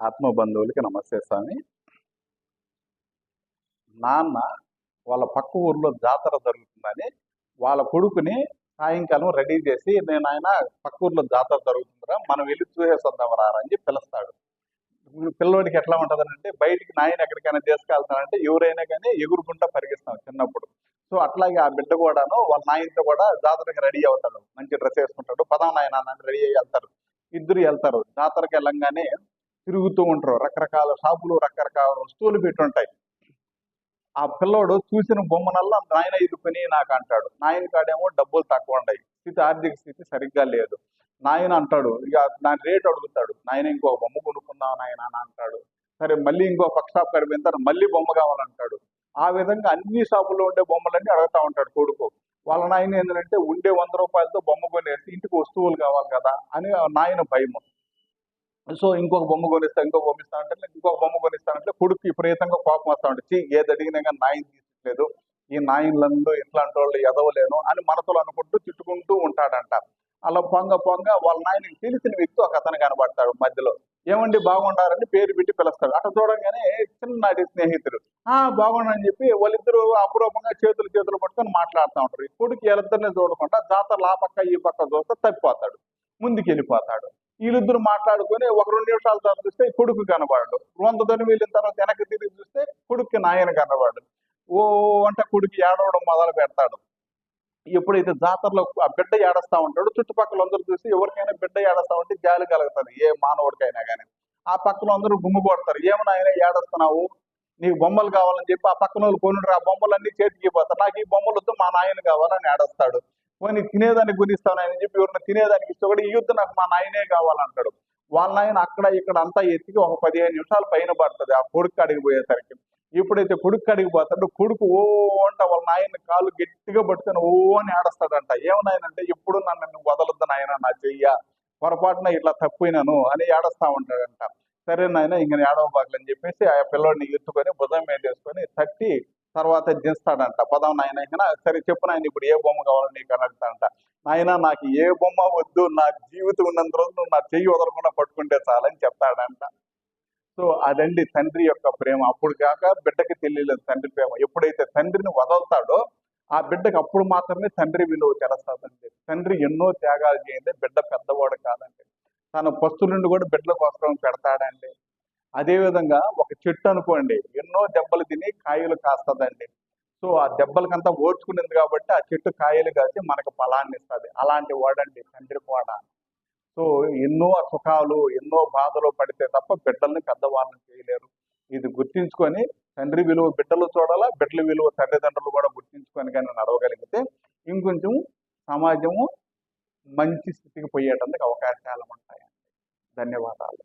ఆత్మబంధువులకి నమస్తే స్వామి. నాన్న వాళ్ళ పక్క ఊర్లో జాతర జరుగుతుందని వాళ్ళ కొడుకుని సాయంకాలం రెడీ చేసి నేను ఆయన పక్క ఊర్లో జాతర జరుగుతుందిరా మనం వెళ్ళి చూసేసొద్దాం రారా అని పిలుస్తాడు. పిల్లవాడికి ఎట్లా ఉంటుందనంటే బయటికి నాయన ఎక్కడికైనా తీసుకెళ్తానంటే ఎవరైనా కానీ ఎగురుకుంటా పరిగిస్తాం చిన్నప్పుడు. సో అట్లాగే ఆ బిడ్డ కూడాను వాళ్ళ నాయనతో కూడా జాతరకి రెడీ అవుతాడు. మంచి డ్రెస్ వేసుకుంటాడు. పదా నాయన రెడీ అయ్యి వెళ్తారు. ఇద్దరు వెళ్తారు. జాతరకి వెళ్ళంగానే తిరుగుతూ ఉంటారు. రకరకాల షాపులు రకరకాల వస్తువులు పెట్టుంటాయి ఆ పిల్లోడు చూసిన బొమ్మనల్లా నాయన ఇదుకుని నాకు అంటాడు. నాయన కాడేమో డబ్బులు తక్కువ ఉన్నాయి స్థితి ఆర్థిక స్థితి సరిగ్గా లేదు. నాయన అంటాడు ఇక దాని రేట్ అడుగుతాడు. నాయన ఇంకో బొమ్మ కొనుక్కుందాం నాయన అని అంటాడు. సరే మళ్ళీ ఇంకో పక్క షాప్ కడిపోయిన మళ్ళీ బొమ్మ కావాలంటాడు. ఆ విధంగా అన్ని షాపుల్లో ఉండే బొమ్మలన్నీ అడుగుతా ఉంటాడు కొడుకు. వాళ్ళ నాయన ఏంటంటే ఉండే వంద రూపాయలతో బొమ్మ కొనేసి ఇంటికి వస్తువులు కావాలి కదా అని నాయన భయం సో ఇంకొక బొమ్మ కొనిస్తా ఇంకో బొమ్మ ఇస్తా అంటే ఇంకొక బొమ్మ కొనిస్తానంటే కొడుకు విపరీతంగా కోపం వస్తా ఉంటుంది. ఏది అడిగినా కానీ తీసుకోలేదు. ఈ నాయన్లందు ఇట్లాంటి వాళ్ళు ఎదవలేను అని మనసులో అనుకుంటూ తిట్టుకుంటూ ఉంటాడంట. అలా పొంగ పొంగ వాళ్ళ నాయనకి తెలిసిన వ్యక్తి ఒక అతను కనబడతాడు మధ్యలో. ఏమండి బాగుండారని పేరు పెట్టి పిలుస్తాడు. అటు చూడంగానే చిన్ననాటి స్నేహితుడు. ఆ బాగుండని చెప్పి వాళ్ళిద్దరూ అపురూపంగా చేతులు చేతులు పట్టుకొని మాట్లాడుతూ ఉంటారు. ఈ కొడుకు వీళ్ళిద్దరిని చూడకుండా జాతరలు ఆ పక్క ఈ పక్క చూస్తే తప్పిపోతాడు. ముందుకు వెళ్ళిపోతాడు వీళ్ళిద్దరు మాట్లాడుకొని ఒక రెండు నిమిషాల తర్వాత చూస్తే కొడుకు కనబడడు. వంద వీళ్ళిన వెళ్ళిన తర్వాత వెనక్కి తిరిగి చూస్తే కొడుకు నాయన కనబడడు. ఓ అంటే కొడుకు ఏడవడం మొదలు పెడతాడు. ఎప్పుడైతే జాతరలో ఆ బిడ్డ ఏడస్తా ఉంటాడు చుట్టుపక్కల అందరూ చూసి ఎవరికైనా బిడ్డ ఏడస్తా ఉంటే జాలి కలుగుతుంది ఏ మానవుడికైనా కానీ ఆ పక్కన అందరూ గుమ్ము కొడతారు ఏమన్నా ఆయన ఏడస్తున్నావు? నీకు బొమ్మలు కావాలని చెప్పి ఆ పక్కన వాళ్ళు కొనుడు ఆ బొమ్మలన్నీ చేతికి పోతారు నాకు ఈ బొమ్మలు వద్దు మా నాయన కావాలని ఏడస్తాడు. పోనీ తినేదానికి గురిస్తాను ఆయన చెప్పి ఎవరిని తినేదానికి ఇస్తే కూడా ఈ యుద్ధం నాకు మా నాయనే కావాలంటాడు. వాళ్ళ నాయన అక్కడ ఇక్కడ అంతా ఎత్తికి ఒక పదిహేను నిమిషాలు పైన పడుతుంది. ఆ కొడుకు అడిగి పోయేసరికి. ఎప్పుడైతే కొడుకు అడిగి పోతాడో. కొడుకు ఓ అంట వాళ్ళ నాయన కాలు గట్టిగా పట్టుకొని ఓ అని ఆడస్తాడంట. ఏమన్నాయనంటే ఎప్పుడు నన్ను నువ్వు వదలొద్దు నాయన నా చెయ్య. పొరపాటున ఇట్లా తప్పినాను అని ఏడస్తా ఉంటాడంట. సరే నాయన ఇంక ఏడవబాకలని చెప్పేసి ఆ పిల్లోడిని ఎత్తుకొని భుజం మీద వేసుకొని తట్టి తర్వాత దింస్తాడంట పదం నాయన సరే చెప్పు నాయన ఇప్పుడు ఏ బొమ్మ కావాలని నీకు అని అడుగుతాడంట. నాయన నాకు ఏ బొమ్మ వద్దు నా జీవితం ఉన్నంత రోజు నా చెయ్యి వదలకుండా పట్టుకుంటే చాలని చెప్తాడంట. సో అదండి తండ్రి యొక్క ప్రేమ. అప్పుడు కాక బిడ్డకి తెలియలేదు తండ్రి ప్రేమ. ఎప్పుడైతే తండ్రిని వదలుతాడో ఆ బిడ్డకి అప్పుడు మాత్రమే తండ్రి విలువ తెలుస్తుందండి. తండ్రి ఎన్నో త్యాగాలు చేయండి బిడ్డ పెద్దవాడు కాదండి. తన పస్తు కూడా బిడ్డల కోసం పెడతాడండి. అదేవిధంగా ఒక చెట్టు అనుకోండి ఎన్నో దెబ్బలు తిని కాయలు కాస్తుందండి. సో ఆ దెబ్బలకంతా ఓడ్చుకునేది కాబట్టి ఆ చెట్టు కాయలు కాసి మనకు ఫలాన్ని ఇస్తుంది. అలాంటి వాడండి తండ్రి కూడా సో ఎన్నో సుఖాలు ఎన్నో బాధలు పడితే తప్ప బిడ్డల్ని పెద్దవాళ్ళని చేయలేరు. ఇది గుర్తించుకొని తండ్రి విలువ బిడ్డలు చూడాలా బిడ్డల విలువ తల్లిదండ్రులు కూడా గుర్తించుకొని కానీ నడవగలిగితే ఇంకొంచెం సమాజము మంచి స్థితికి పోయేటందుకు అవకాశాలు ఉంటాయి ధన్యవాదాలు.